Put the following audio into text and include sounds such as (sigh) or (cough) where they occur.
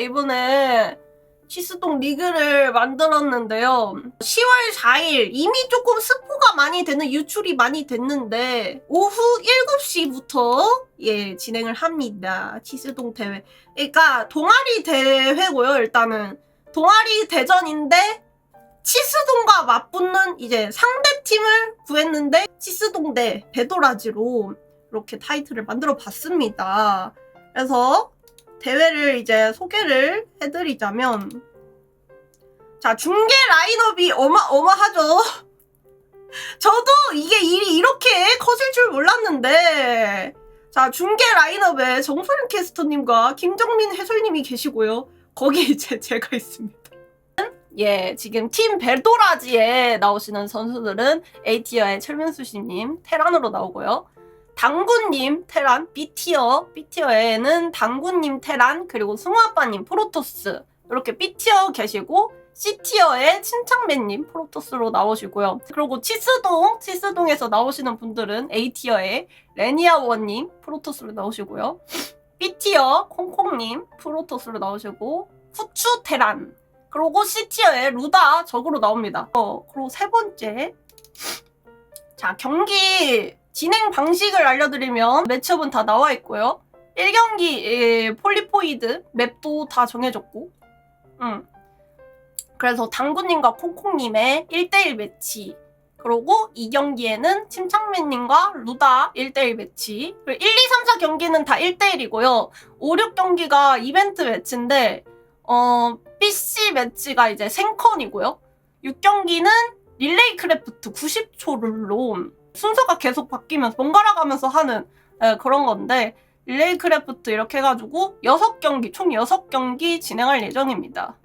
이번에 치스동 리그를 만들었는데요. 10월 4일 이미 조금 스포가 많이 되는 유출이 많이 됐는데 오후 7시부터 예 진행을 합니다. 치스동 대회. 그러니까 동아리 대회고요. 일단은 동아리 대전인데 치스동과 맞붙는 이제 상대 팀을 구했는데 치스동 대 배도라지로 이렇게 타이틀을 만들어 봤습니다. 그래서 대회를 이제 소개를 해드리자면 자 중계 라인업이 어마어마하죠. (laughs) 저도 이게 일이 이렇게 커질 줄 몰랐는데 자 중계 라인업에 정소림 캐스터님과 김정민 해설님이 계시고요. 거기 (laughs) 이제 제가 있습니다. 예, 지금 팀 벨도라지에 나오시는 선수들은 A티어의 철민수 씨님 테란으로 나오고요. 당구님 테란 B티어 B티어에는 당구님 테란 그리고 승우아빠님 프로토스 이렇게 B티어 계시고 C티어에 침착맨님 프로토스로 나오시고요. 그리고 치스동 치스동에서 나오시는 분들은 A티어에 레니아원님 프로토스로 나오시고요. B티어 콩콩님 프로토스로 나오시고 후추 테란 그리고 C티어에 루다 적으로 나옵니다. 어, 그리고 세 번째 자 경기 진행 방식을 알려드리면 매첩은 다 나와 있고요. 1경기 폴리포이드 맵도 다 정해졌고 음. 그래서 당구님과 콩콩님의 1대1 매치 그리고 2경기에는 침착맨님과 루다 1대1 매치 그리고 1, 2, 3, 4 경기는 다 1대1이고요 5, 6경기가 이벤트 매치인데 어, PC 매치가 이제 생컨이고요 6경기는 릴레이 크래프트 90초 룰로 순서가 계속 바뀌면서 번갈아 가면서 하는 예, 그런 건데 릴레이 크래프트 이렇게 해가지고 6경기 총 6경기 진행할 예정입니다.